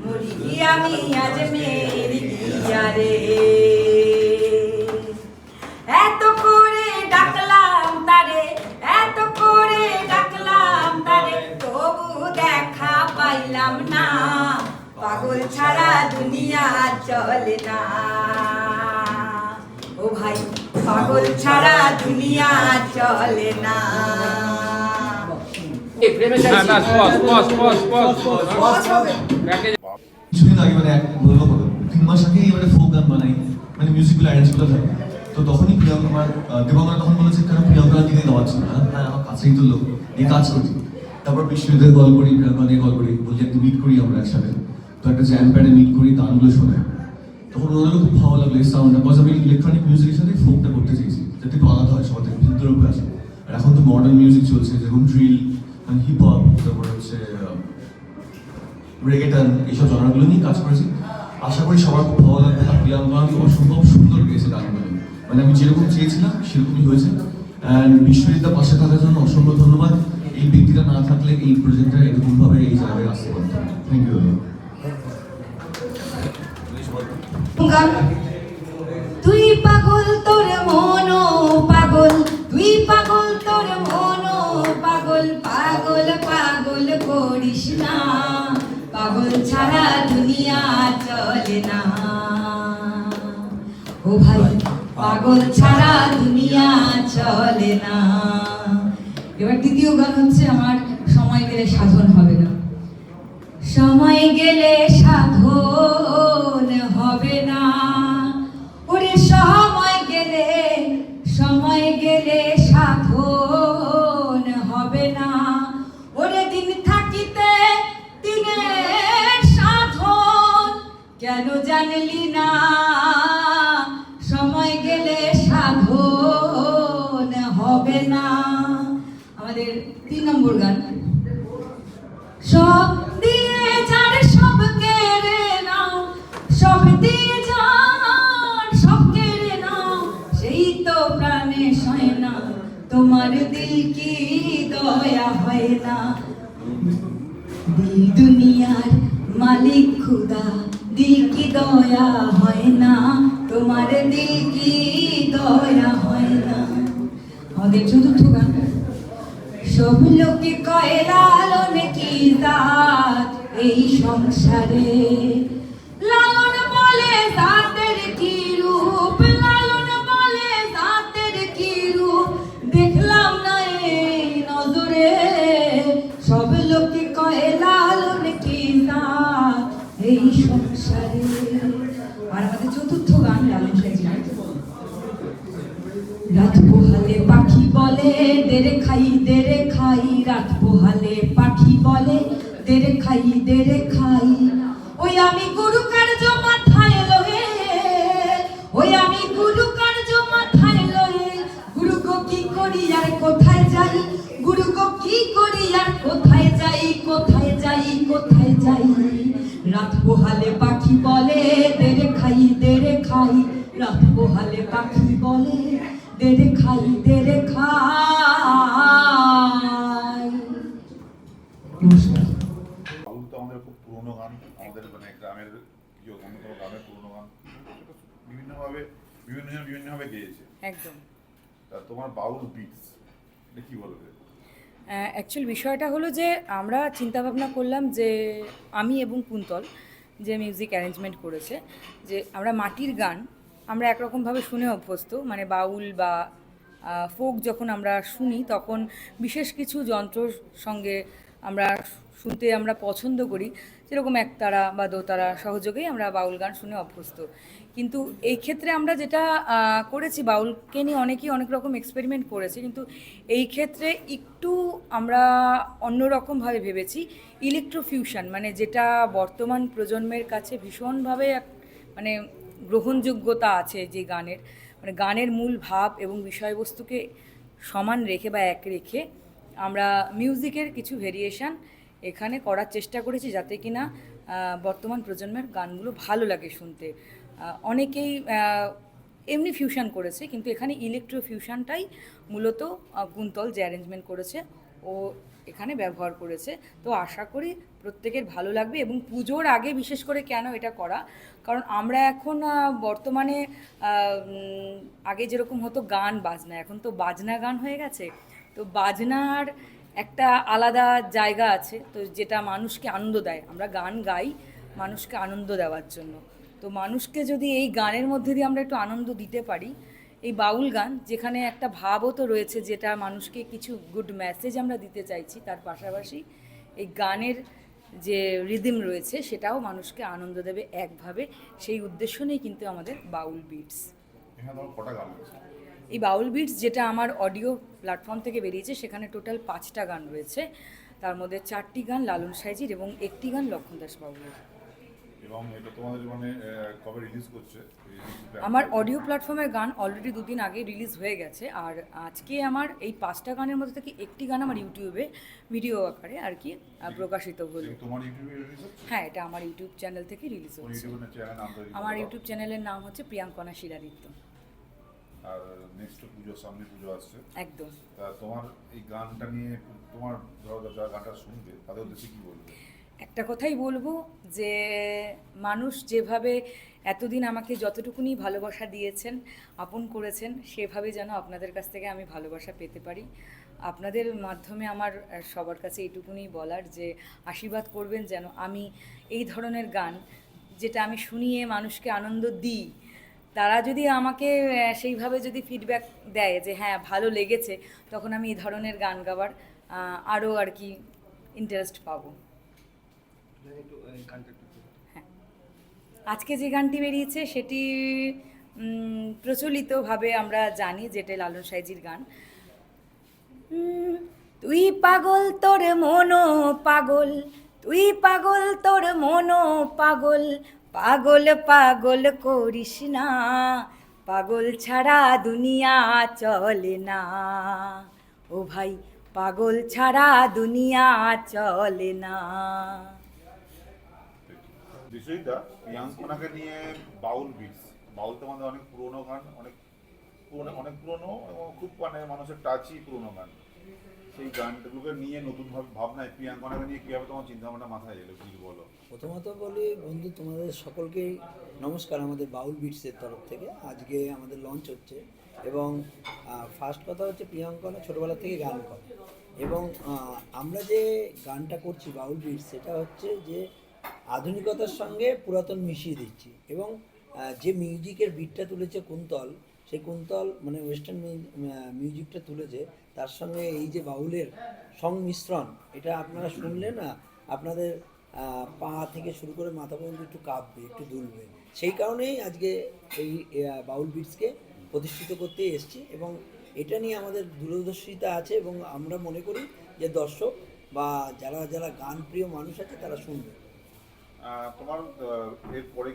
মরি আমি আজ মের গিয়া রে এত করে ডাকলাম তারে এত করে ডাকলাম তারে তবু দেখা পাইলাম না পাগল ছাড়া দুনিয়া চলে না ও ভাই পাগল ছাড়া দুনিয়া চলে না কিছুদিন আগে মানে বলব তিন মাস আগেই মানে ফোক গান বানাই মানে মিউজিক্যাল অ্যারেঞ্জগুলো থাকে তো তখনই প্রিয়াঙ্কা আমার দেবাঙ্গনা তখন বলেছে কেন প্রিয়াঙ্কা দিকে গাওয়াচ্ছে না হ্যাঁ আমার কাছেই তো লোক এই কাজ করছি তারপর বিশ্বজিতের কল করি প্রিয়াঙ্কা নিয়ে কল করি বলছি একটু মিট করি আমরা একসাথে তো একটা জ্যাম প্যাডে মিট করি গানগুলো শোনাই তখন ওনাদেরও খুব ভালো লাগল এই সাউন্ডটা বিকজ আমি ইলেকট্রনিক মিউজিকের সাথে ফোকটা করতে চেয়েছি যাতে একটু আলাদা হয় সবার থেকে ভিতরে আসে আর এখন তো মডার্ন মিউজিক চলছে যেরকম ড্রিল হিপ হপ তারপর হচ্ছে রেগেটন এইসব জনারগুলো নিয়ে কাজ করেছি। আশা করি সবার খুব ভালো লাগবে। আর প্রিয়াঙ্কা আমি অসম্ভব সুন্দর গেয়েছে গানগুলো মানে আমি যেরকম চেয়েছিলাম, সেরকমই হয়েছে। অ্যান্ড বিশ্বজিৎটা পাশে থাকার জন্য অসংখ্য ধন্যবাদ। এই ব্যক্তিটা না থাকলে এই প্রজেক্টটা এরকমভাবে এই জায়গায় আসতে পারতাম থ্যাংক ইউ তুই পাগল, তোর মন পাগল পাগল পাগল করিস না। পাগল ছাড়া দুনিয়া চলে না। ও ভাই, পাগল ছাড়া দুনিয়া চলে না। এবার দ্বিতীয় গান হচ্ছে, আমার সময় গেলে সাধন হবে না। সময় গেলে জানলি না, সময় গেলে সাধন হবে না। আমাদের তিন নম্বর গান। সব দিয়ে যার সব কেড়ে নাও, সব দিয়ে যার সব কেড়ে নাও, সেই তো প্রাণে সয় না। তোমার দিল কি দয়া হয় না দয়া হয় না, তোমার দিল কি দয়া হয় না। আমাদের চতুর্থ গান সব লোকে কয় লালন কি তার এই সংসারে? বলে দেরে খাই দেরে খাই রাত পোহালে পাখি বলে দেরে খাই দেরে খাই। ওই আমি গুরু কার্য মাথায় লয়ে ওই আমি গুরু কার্য মাথায় লয়ে গুরু গো, কি করি আর কোথায় যাই? গুরু গো, কি করি আর কোথায় যাই? কোথায় যাই কোথায় যাই? রাত পোহালে পাখি বলে দেরে খাই দেরে খাই। রাত পোহালে পাখি বলে দেরে খাই দেরে খাই নমস্কার বাউল তো আমাদের খুব পুরোনো গান আমাদের মানে গ্রামের অন্যতম গ্রামের পুরোনো গান। বিভিন্নভাবে বিভিন্ন জন বিভিন্নভাবে গেয়েছে। একদম। তোমার বাউল বিটস এটা কি বলবে অ্যাকচুয়াল বিষয়টা হলো যে আমরা চিন্তা ভাবনা করলাম যে আমি এবং কুন্তল যে মিউজিক অ্যারেঞ্জমেন্ট করেছে যে আমরা মাটির গান আমরা একরকমভাবে শুনে অভ্যস্ত। মানে বাউল বা ফোক যখন আমরা শুনি, তখন বিশেষ কিছু যন্ত্রর সঙ্গে আমরা শুনতে আমরা পছন্দ করি। যেরকম একতারা বা দোতারা সহযোগেই আমরা বাউল গান শুনে অভ্যস্ত। কিন্তু এই ক্ষেত্রে আমরা যেটা করেছি, বাউলকে নিয়ে অনেকেই অনেক রকম এক্সপেরিমেন্ট করেছে, কিন্তু এই ক্ষেত্রে একটু আমরা অন্যরকমভাবে ভেবেছি। ইলেকট্রোফিউশন মানে যেটা বর্তমান প্রজন্মের কাছে ভীষণভাবে মানে গ্রহণযোগ্যতা আছে যে গানের মানে গানের মূল ভাব এবং বিষয়বস্তুকে সমান রেখে বা এক রেখে আমরা মিউজিকের কিছু ভেরিয়েশন এখানে করার চেষ্টা করেছি যাতে কিনা বর্তমান প্রজন্মের গানগুলো ভালো লাগে শুনতে। অনেকেই এমনি ফিউশন করেছে কিন্তু এখানে ইলেকট্রো ফিউশনটাই মূলত আহ, কুন্তল যে অ্যারেঞ্জমেন্ট করেছে। ও এখানে ব্যবহার করেছে। তো আশা করি প্রত্যেকের ভালো লাগবে এবং পুজোর আগে বিশেষ করে কেন এটা করা? কারণ আমরা এখন বর্তমানে আগে যেরকম হতো গান বাজনা, এখন তো বাজনা গান হয়ে গেছে। তো বাজনার একটা আলাদা জায়গা আছে, তো যেটা মানুষকে আনন্দ দেয়। আমরা গান গাই মানুষকে আনন্দ দেওয়ার জন্য। তো মানুষকে যদি এই গানের মধ্যে দিয়ে আমরা একটু আনন্দ দিতে পারি এই বাউল গান যেখানে একটা ভাবও তো রয়েছে যেটা মানুষকে কিছু গুড মেসেজ আমরা দিতে চাইছি তার পাশাপাশি এই গানের যে রিদিম রয়েছে সেটাও মানুষকে আনন্দ দেবে একভাবে। সেই উদ্দেশ্য নিয়েই কিন্তু আমাদের বাউল বিটস এই বাউল বিটস যেটা আমার অডিও প্ল্যাটফর্ম থেকে বেরিয়েছে সেখানে টোটাল পাঁচটা গান রয়েছে। তার মধ্যে চারটি গান লালন সাইজির এবং একটি গান লক্ষণ দাস বাবুর। এবং এটা তোমাদের মানে কবে রিলিজ করছে? আমার অডিও প্ল্যাটফর্মের গান অলরেডি দুদিন আগে রিলিজ হয়ে গেছে। আর আজকে আমার এই পাঁচটা গানের মধ্যে থেকে একটি গান আমার ইউটিউবে ভিডিও আকারে আর কি প্রকাশিত হলো। তোমার ইউটিউবে রিলিজ হ্যাঁ এটা আমার ইউটিউব চ্যানেল থেকে রিলিজ হচ্ছে। আমার ইউটিউব চ্যানেলের নাম হচ্ছে প্রিয়াঙ্কনা শিলাদিত্য। আর নেক্সট পুজো সামনে পুজো আসছে। একদম। তোমার এই গানটা নিয়ে তোমার ধরো যারা গানটা শুনবে তাদের উদ্দেশ্যে কি বলবে? একটা কথাই বলব যে মানুষ যেভাবে এতদিন আমাকে যতটুকুনি ভালোবাসা দিয়েছেন, আপন করেছেন, সেভাবে যেন আপনাদের কাছ থেকে আমি ভালোবাসা পেতে পারি। আপনাদের মাধ্যমে আমার সবার কাছে এইটুকুনি বলার যে আশীর্বাদ করবেন যেন আমি এই ধরনের গান যেটা আমি শুনিয়ে মানুষকে আনন্দ দিই, তারা যদি আমাকে সেইভাবে যদি ফিডব্যাক দেয় যে হ্যাঁ ভালো লেগেছে, তখন আমি এই ধরনের গান গাওয়ার আরও আর কি ইন্টারেস্ট পাবো। আজকে যে গানটি বেরিয়েছে সেটি প্রচলিতভাবে আমরা জানি যেটা লালন সাইজির গান। তুই পাগল তোর মনো পাগল, তুই পাগল তোর মনো পাগল পাগল পাগল করিস না, পাগল ছাড়া দুনিয়া চলে না। ও ভাই, পাগল ছাড়া দুনিয়া চলে না। বিষয়টা প্রিয়াঙ্কনাকে নিয়ে বাউল বিটস বাউল তো আমাদের অনেক পুরোনো গান, অনেক পুরোনো অনেক পুরোনো এবং খুব মানে মানুষের টাচই পুরোনো গান। সেই গানগুলোকে নিয়ে নতুন ভাবে ভাবনায় প্রিয়াঙ্কনাকে নিয়ে কীভাবে তোমার চিন্তা ভাবনা মাথায় এলো, কি বলো? প্রথমত বলি, বন্ধু, তোমাদের সকলকেই নমস্কার আমাদের বাউল বিটসের তরফ থেকে। আজকে আমাদের লঞ্চ হচ্ছে এবং ফার্স্ট কথা হচ্ছে প্রিয়াঙ্কনা ছোটোবেলা থেকে গান করে। এবং আমরা যে গানটা করছি বাউল বিটস সেটা হচ্ছে যে আধুনিকতার সঙ্গে পুরাতন মিশিয়ে দিচ্ছি। এবং যে মিউজিকের বিটটা তুলেছে কুন্তল, সেই কুন্তল মানে ওয়েস্টার্ন মিউজিকটা তুলেছে, তার সঙ্গে এই যে বাউলের সংমিশ্রণ, এটা আপনারা শুনলে না আপনাদের পা থেকে শুরু করে মাথা পর্যন্ত একটু কাঁপবে, একটু দুলবে। সেই কারণেই আজকে এই বাউল বিটসকে প্রতিষ্ঠিত করতে এসেছি এবং এটা নিয়ে আমাদের দূরদর্শিতা আছে এবং আমরা মনে করি যে দর্শক বা যারা যারা গান প্রিয় মানুষ আছে তারা শুনবে। তোমার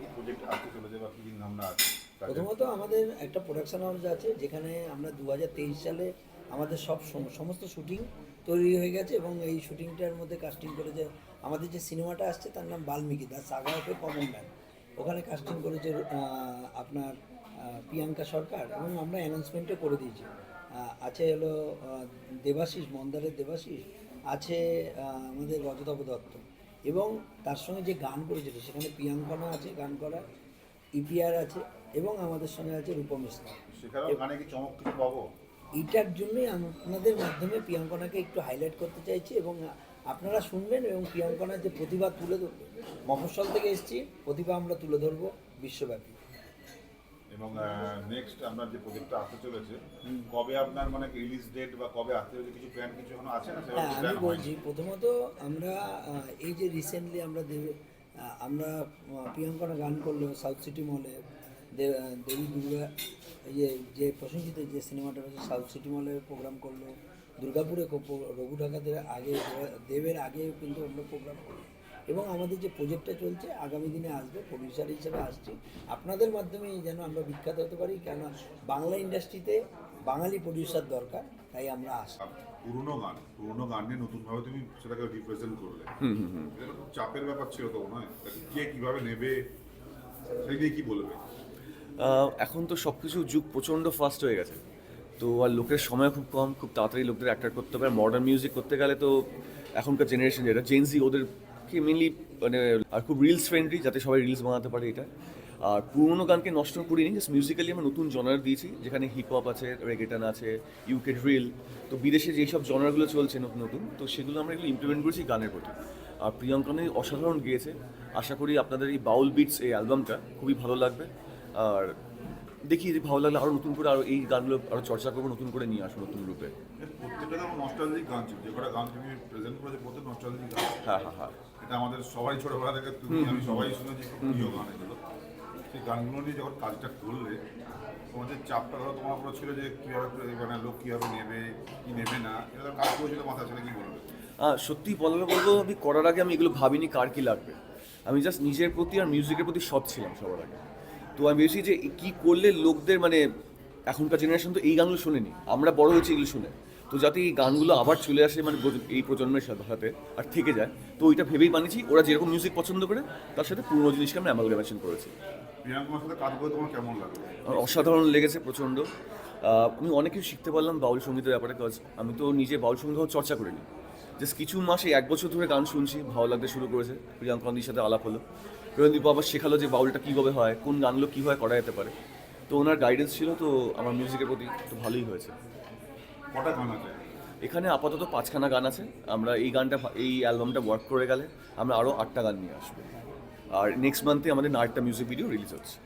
কি প্রজেক্ট আসতে চলেছে বা কি ভাবনা আছে? প্রথমত আমাদের একটা প্রোডাকশন হাউস আছে, যেখানে আমরা দু হাজার তেইশ সালে আমাদের সব সমস্ত শুটিং তৈরি হয়ে গেছে এবং এই শুটিংটার মধ্যে কাস্টিং করেছে, আমাদের যে সিনেমাটা আসছে তার নাম Valmiki the saga of common man ওখানে কাস্টিং করেছে আপনার প্রিয়াঙ্কা সরকার এবং আমরা অ্যানাউন্সমেন্টও করে দিয়েছি। আছে হলো দেবাশিস, মন্দারের দেবাশিস, আছে আমাদের রজতাভ দত্ত। এবং তার সঙ্গে যে গান করেছিল সেখানে প্রিয়াঙ্কনা আছে গান করা ইপিআর আছে এবং আমাদের সঙ্গে আছে রূপম ইসলাম। এইটার জন্যই আপনাদের মাধ্যমে প্রিয়াঙ্কনাকে একটু হাইলাইট করতে চাইছি এবং আপনারা শুনবেন এবং প্রিয়াঙ্কনার যে প্রতিভা তুলে ধরবেন। মফস্বল থেকে এসেছি প্রতিভা আমরা তুলে ধরবো বিশ্বব্যাপী। এবং নেক্সট আপনার যে প্রজেক্টটা আসতে চলেছে কবে আপনার মানে রিলিজ ডেট বা কবে আসতে চলেছে কিছু প্ল্যান কিছু এখনও আছে না? হ্যাঁ আমি বলছি প্রথমত আমরা এই যে রিসেন্টলি আমরা আমরা আহ, গান করল সাউথ সিটি মলে দেবী দুর্গা ইয়ে যে প্রসেনজিতের যে সিনেমাটা হচ্ছে সাউথ সিটি মলে প্রোগ্রাম করল দুর্গাপুরে রঘু ঢাকাদের আগে দেবের আগে কিন্তু অন্য প্রোগ্রাম করল এবং আমাদের যে প্রজেক্টটা চলছে আগামী দিনে আসবে প্রডিউসার হিসেবে আসছি। আপনাদের মাধ্যমেই যেন আমরা বিখ্যাত হতে পারি কেন বাংলা ইন্ডাস্ট্রিতে বাঙালি প্রডিউসার দরকার তাই আমরা আসি আর পুরোনো গান পুরোনো গান নিয়ে নতুনভাবে তুমি সেটাকে রিপ্রেজেন্ট করলে। চাপের ব্যাপার ছিল তো নয়? কে কীভাবে নেবে সেই নিয়ে কি বলবে? এখন তো সব কিছু যুগ প্রচণ্ড ফাস্ট হয়ে গেছে। তো আর লোকের সময় খুব কম খুব তাড়াতাড়ি লোকদের অ্যাট্রাক্ট করতে হবে। মডার্ন মিউজিক করতে গেলে তো এখনকার জেনারেশন যেটা জেনজি ওদেরকে মেনলি মানে আর খুব রিলস ফ্রেন্ডলি যাতে সবাই রিলস বানাতে পারে এটা। আর পুরোনো গানকে নষ্ট করিনি জাস্ট মিউজিক্যালি আমরা নতুন জনার দিয়েছি, যেখানে হিপ হপ আছে রেগেটান আছে ইউকে ড্রিল তো বিদেশে যেসব জনারগুলো চলছে নতুন নতুন, তো সেগুলো আমরা এগুলো ইমপ্লিমেন্ট করেছি গানের প্রতি। আর প্রিয়ঙ্কনে অসাধারণ গিয়েছে। আশা করি আপনাদের এই বাউল বিটস এই অ্যালবামটা খুবই ভালো লাগবে। আর দেখি যদি ভালো লাগলে আরও নতুন করে আরও এই গানগুলো আরও চর্চা করব নতুন করে নিয়ে আসব নতুন রূপে। প্রত্যেকটা নস্টালজিক গান ছিল। যে কটা গান তুমি প্রেজেন্ট করেছে প্রত্যেক নস্টালজিক গান। হ্যাঁ হ্যাঁ হ্যাঁ। এটা আমাদের সবাই ছোটবেলা থেকে তুমি আমি সবাই শুনেছি প্রিয় গান এগুলো। সেই গানগুলো নিয়ে যখন কাজটা করলে তোমাদের চাপটা ধরো তোমার উপর ছিল যে কীভাবে মানে লোক কীভাবে নেবে কি নেবে না এটা কাজ করেছিল মাথা ছেলে কি বলবে? সত্যি বলবে বলব আমি করার আগে আমি এগুলো ভাবিনি কার কি লাগবে। আমি জাস্ট নিজের প্রতি আর মিউজিকের প্রতি সব ছিলাম সবার আগে। তো আমি ভেবেছি যে কি করলে লোকদের মানে এখনকার জেনারেশন তো এই গানগুলো শোনেনি। আমরা বড় হয়েছি এগুলো শুনে। তো যাতে এই গানগুলো আবার চলে আসে মানে এই প্রজন্মের সাথে হাতে আর থেকে যায় তো ওইটা ভেবেই বানিয়েছি। ওরা যেরকম মিউজিক পছন্দ করে তার সাথে পুরোনো জিনিসকে আমরা অ্যামালগামেশন করেছি। অসাধারণ লেগেছে প্রচণ্ড। আমি অনেক কিছু শিখতে পারলাম বাউল সঙ্গীতের ব্যাপারে কাজ আমি তো নিজে বাউল সংগীত চর্চা করিনি। জাস্ট কিছু মাসে এক বছর ধরে গান শুনছি ভালো লাগতে শুরু করেছে। প্রিয়াঙ্কান্দির সাথে আলাপ হলো। প্রিয়ন্দীপ আবার শেখালো যে বাউলটা কীভাবে হয় কোন গানগুলো কীভাবে করা যেতে পারে। তো ওনার গাইডেন্স ছিল তো আমার মিউজিকের প্রতি তো ভালোই হয়েছে। কটা গান আছে? এখানে আপাতত পাঁচখানা গান আছে। আমরা এই গানটা এই অ্যালবামটা ওয়ার্ক করে গেলে আমরা আরও আটটা গান নিয়ে আসব। আর নেক্সট মান্থে আমাদের আটটা মিউজিক ভিডিও রিলিজ হচ্ছে।